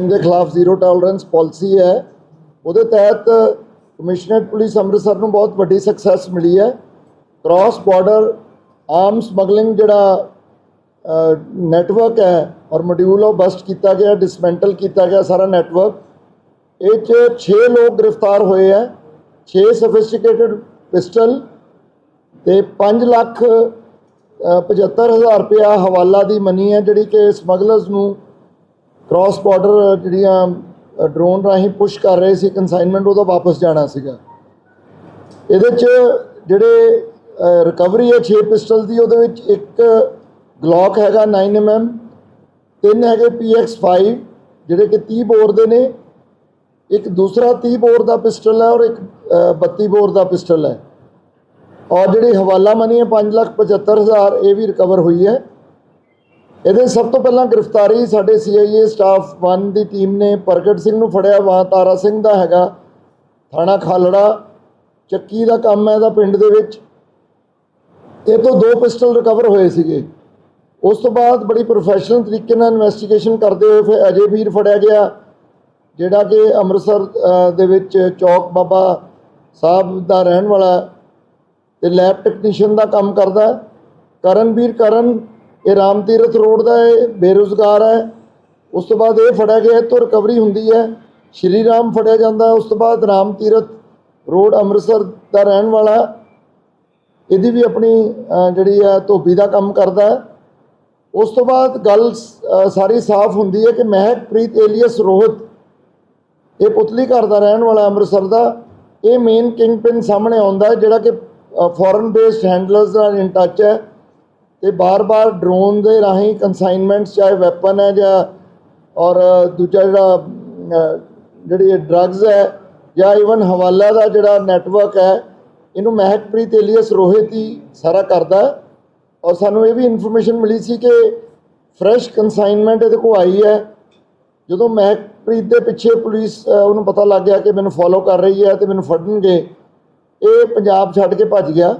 ਦੇ ਖਿਲਾਫ zero tolerance policy ਹੈ। ਉਹਦੇ ਤਹਿਤ ਕਮਿਸ਼ਨਰੇਟ ਪੁਲਿਸ ਅੰਮ੍ਰਿਤਸਰ ਨੂੰ ਬਹੁਤ ਵੱਡੀ ਸਕਸੈਸ ਮਿਲੀ ਹੈ। ਕ੍ਰਾਸ ਬਾਰਡਰ ਆਰਮ ਸਮਗਲਿੰਗ ਜਿਹੜਾ ਨੈਟਵਰਕ ਹੈ ਔਰ ਮੋਡਿਊਲ ਉਹ ਬਸਟ ਕੀਤਾ ਗਿਆ ਡਿਸਮੈਂਟਲ ਕੀਤਾ ਗਿਆ ਸਾਰਾ ਨੈਟਵਰਕ ਇਹ 'ਚ 6 ਲੋਕ ਗ੍ਰਿਫਤਾਰ ਹੋਏ ਹੈ 6 ਸੋਫਿਸਟੀਕੇਟਡ ਪਿਸਟਲ ਤੇ 5 ਲੱਖ ਅ, 75000 ਰੁਪਇਆ ਹਵਾਲਾ ਦੀ ਮਨੀ ਹੈ ਜਿਹੜੀ ਕਿ ਸਮਗਲਰਸ ਨੂੰ ਕ੍ਰਾਸ ਬਾਰਡਰ ਜਿਹੜੀਆਂ ਡਰੋਨ ਰਾਹੀਂ ਪੁਸ਼ ਕਰ ਰਹੇ ਸੀ ਕਨਸਾਈਨਮੈਂਟ ਉਹਦਾ ਵਾਪਸ ਜਾਣਾ ਸੀਗਾ। ਇਹਦੇ 'ਚ ਜਿਹੜੇ ਰਿਕਵਰੀ ਹੈ 6 ਪਿਸਟਲ ਦੀ ਉਹਦੇ ਵਿੱਚ ਇੱਕ ਗਲੌਕ ਹੈਗਾ 9mm ਤਿੰਨ ਹੈਗੇ PX5 ਜਿਹੜੇ ਕਿ 30 ਬੋਰ ਦੇ ਨੇ। ਇੱਕ ਦੂਸਰਾ 30 ਬੋਰ ਦਾ ਪਿਸਟਲ ਹੈ ਔਰ ਇੱਕ ਅ, 32 ਬੋਰ ਦਾ ਪਿਸਟਲ ਹੈ। ਔਰ ਜਿਹੜੀ ਹਵਾਲਾ ਮਨੀ ਹੈ 575000 ਇਹ ਵੀ ਰਿਕਵਰ ਹੋਈ ਹੈ। ਇਹਦੇ ਸਭ ਤੋਂ ਪਹਿਲਾਂ ਗ੍ਰਿਫਤਾਰੀ ਸਾਡੇ CIA ਸਟਾਫ 1 ਦੀ ਟੀਮ ਨੇ ਪ੍ਰਗਟ ਸਿੰਘ ਨੂੰ ਫੜਿਆ, ਵਾ ਤਾਰਾ ਸਿੰਘ ਦਾ ਹੈਗਾ, ਥਾਣਾ ਖਾਲੜਾ, ਚੱਕੀ ਦਾ ਕੰਮ ਹੈ ਇਹਦਾ ਪਿੰਡ ਦੇ ਵਿੱਚ। ਇਹ ਤੋਂ ਦੋ ਪਿਸਟਲ ਰਿਕਵਰ ਹੋਏ ਸੀਗੇ। ਉਸ ਤੋਂ ਬਾਅਦ ਬੜੀ ਪ੍ਰੋਫੈਸ਼ਨਲ ਤਰੀਕੇ ਨਾਲ ਇਨਵੈਸਟੀਗੇਸ਼ਨ ਕਰਦੇ ਹੋਏ ਫਿਰ ਅਜੇ ਵੀਰ ਫੜਿਆ ਗਿਆ, ਜਿਹੜਾ ਕਿ ਅੰਮ੍ਰਿਤਸਰ ਦੇ ਵਿੱਚ ਚੌਕ ਬਾਬਾ ਸਾਹਿਬ ਦਾ ਰਹਿਣ ਵਾਲਾ ਹੈ ਤੇ ਲੈਬ ਟੈਕਨੀਸ਼ੀਅਨ ਦਾ ਕੰਮ ਕਰਦਾ ਹੈ। ਕਰਨਵੀਰ ਕਰਨ ਇਹ ਰਾਮ ਤੀਰਥ ਰੋਡ ਦਾ ਇਹ ਬੇਰੁਜ਼ਗਾਰ ਹੈ। ਉਸ ਤੋਂ ਬਾਅਦ ਇਹ ਫੜਿਆ ਗਿਆ, ਇਹ ਤੋਂ ਰਿਕਵਰੀ ਹੁੰਦੀ ਹੈ। ਸ਼੍ਰੀ ਰਾਮ ਫੜਿਆ ਜਾਂਦਾ, ਉਸ ਤੋਂ ਬਾਅਦ ਰਾਮ ਤੀਰਥ ਰੋਡ ਅੰਮ੍ਰਿਤਸਰ ਦਾ ਰਹਿਣ ਵਾਲਾ। ਇਹਦੀ ਵੀ ਆਪਣੀ ਜਿਹੜੀ ਹੈ, ਧੋਬੀ ਦਾ ਕੰਮ ਕਰਦਾ ਹੈ। ਉਸ ਤੋਂ ਬਾਅਦ ਗੱਲ ਸਾਰੀ ਸਾਫ਼ ਹੁੰਦੀ ਹੈ ਕਿ ਮਹਿਕਪ੍ਰੀਤ ਏਲੀਅਸ ਰੋਹਿਤ, ਇਹ ਪੁਤਲੀ ਘਰ ਦਾ ਰਹਿਣ ਵਾਲਾ ਅੰਮ੍ਰਿਤਸਰ ਦਾ। ਇਹ ਮੇਨ ਕਿੰਗ ਪਿੰਨ ਸਾਹਮਣੇ ਆਉਂਦਾ ਜਿਹੜਾ ਕਿ ਫੋਰਨ ਬੇਸਡ ਹੈਂਡਲਰਸ ਨਾਲ ਇਨ ਟੱਚ ਹੈ। ਤੇ ਬਾਰ-ਬਾਰ ਡਰੋਨ ਦੇ ਰਾਹੀਂ ਕਨਸਾਈਨਮੈਂਟਸ ਚਾਹੇ ਵੈਪਨ ਹੈ ਜਾਂ, ਔਰ ਦੂਜਾ ਜਿਹੜਾ ਜਿਹੜੀ ਡਰੱਗਸ ਹੈ, ਜਾਂ ਇਵਨ ਹਵਾਲਾ ਦਾ ਜਿਹੜਾ ਨੈਟਵਰਕ ਹੈ, ਇਹਨੂੰ ਮਹਿਕਪ੍ਰੀਤ ਏਲੀਅਸ ਰੋਹਿਤ ਹੀ ਸਾਰਾ ਕਰਦਾ ਔਰ ਸਾਨੂੰ ਇਹ ਵੀ ਇਨਫੋਰਮੇਸ਼ਨ ਮਿਲੀ ਸੀ ਕਿ ਫਰੈਸ਼ ਕਨਸਾਈਨਮੈਂਟ ਇਹਦੇ ਕੋਲ ਆਈ ਹੈ। ਜਦੋਂ ਮਹਿਕਪ੍ਰੀਤ ਦੇ ਪਿੱਛੇ ਪੁਲਿਸ ਉਹਨੂੰ ਪਤਾ ਲੱਗ ਗਿਆ ਕਿ ਮੈਨੂੰ ਫੋਲੋ ਕਰ ਰਹੀ ਹੈ ਤੇ ਮੈਨੂੰ ਫੜਨਗੇ, ਇਹ ਪੰਜਾਬ ਛੱਡ ਕੇ ਭੱਜ ਗਿਆ।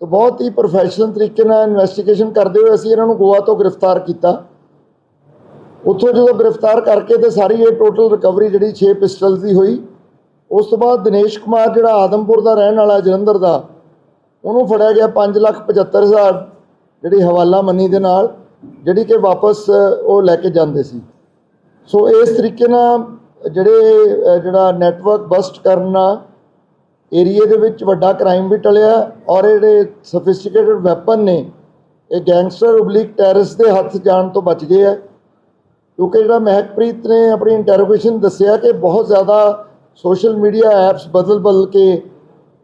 ਤਾਂ ਬਹੁਤ ਹੀ ਪ੍ਰੋਫੈਸ਼ਨਲ ਤਰੀਕੇ ਨਾਲ ਇਨਵੈਸਟੀਗੇਸ਼ਨ ਕਰਦੇ ਹੋਏ ਅਸੀਂ ਇਹਨਾਂ ਨੂੰ ਗੋਆ ਤੋਂ ਗ੍ਰਿਫਤਾਰ ਕੀਤਾ। ਉੱਥੋਂ ਜਦੋਂ ਗ੍ਰਿਫਤਾਰ ਕਰਕੇ ਤੇ ਸਾਰੀ ਇਹ ਟੋਟਲ ਰਿਕਵਰੀ ਜਿਹੜੀ 6 ਪਿਸਟਲਸ ਦੀ ਹੋਈ, ਉਸ ਤੋਂ ਬਾਅਦ ਦਿਨੇਸ਼ ਕੁਮਾਰ ਜਿਹੜਾ ਆਦਮਪੁਰ ਦਾ ਰਹਿਣ ਵਾਲਾ, ਜਲੰਧਰ ਦਾ, ਉਹਨੂੰ ਫੜਿਆ ਗਿਆ 575000 ਜਿਹੜੀ ਹਵਾਲਾ ਮਨੀ ਦੇ ਨਾਲ, ਜਿਹੜੀ ਕਿ ਵਾਪਸ, ਉਹ ਲੈ ਕੇ ਜਾਂਦੇ ਸੀ। ਸੋ ਇਸ ਤਰੀਕੇ ਨਾਲ ਜਿਹੜੇ ਜਿਹੜਾ ਨੈਟਵਰਕ ਬਸਟ ਕਰਨਾ ਏਰੀਏ ਦੇ ਵਿੱਚ ਵੱਡਾ ਕ੍ਰਾਈਮ ਵੀ ਟਲਿਆ ਔਰ ਇਹ ਜਿਹੜੇ ਸਫਿਸਟੀਕੇਟਡ ਵੈਪਨ ਨੇ, ਇਹ ਗੈਂਗਸਟਰ ਓਬਲਿਕ ਟੈਰਰਿਸਟ ਦੇ ਹੱਥ ਜਾਣ ਤੋਂ ਬਚ ਗਏ ਆ। ਕਿਉਂਕਿ ਜਿਹੜਾ ਮਹਿਕਪ੍ਰੀਤ ਨੇ ਆਪਣੀ ਇੰਟਰੋਗੇਸ਼ਨ ਦੱਸਿਆ ਕਿ ਬਹੁਤ ਜ਼ਿਆਦਾ ਸੋਸ਼ਲ ਮੀਡੀਆ ਐਪਸ ਬਦਲ ਬਦਲ ਕੇ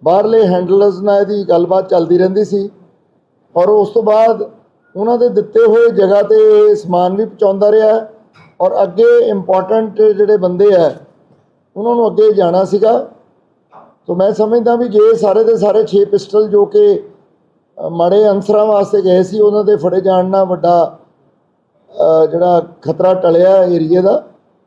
ਬਾਹਰਲੇ ਹੈਂਡਲਰਸ ਨਾਲ ਇਹਦੀ ਗੱਲਬਾਤ ਚੱਲਦੀ ਰਹਿੰਦੀ ਸੀ। ਔਰ ਉਸ ਤੋਂ ਬਾਅਦ ਉਹਨਾਂ ਦੇ ਦਿੱਤੇ ਹੋਏ ਜਗ੍ਹਾ ਤੇ ਸਮਾਨ ਵੀ ਪਹੁੰਚਾਉਂਦਾ ਰਿਹਾ ਔਰ ਅੱਗੇ ਇੰਪੋਰਟੈਂਟ ਜਿਹੜੇ ਬੰਦੇ ਆ, ਉਹਨਾਂ ਨੂੰ ਅੱਗੇ ਜਾਣਾ ਸੀਗਾ। ਸੋ ਮੈਂ ਸਮਝਦਾ ਵੀ ਜੇ ਸਾਰੇ ਦੇ ਸਾਰੇ 6 ਪਿਸਟਲ ਜੋ ਕਿ ਮਾੜੇ ਅਨਸਰਾਂ ਵਾਸਤੇ ਗਏ ਸੀ, ਉਹਨਾਂ ਦੇ ਫੜੇ ਜਾਣ ਨਾਲ ਵੱਡਾ ਜਿਹੜਾ ਖਤਰਾ ਟਲਿਆ ਏਰੀਏ ਦਾ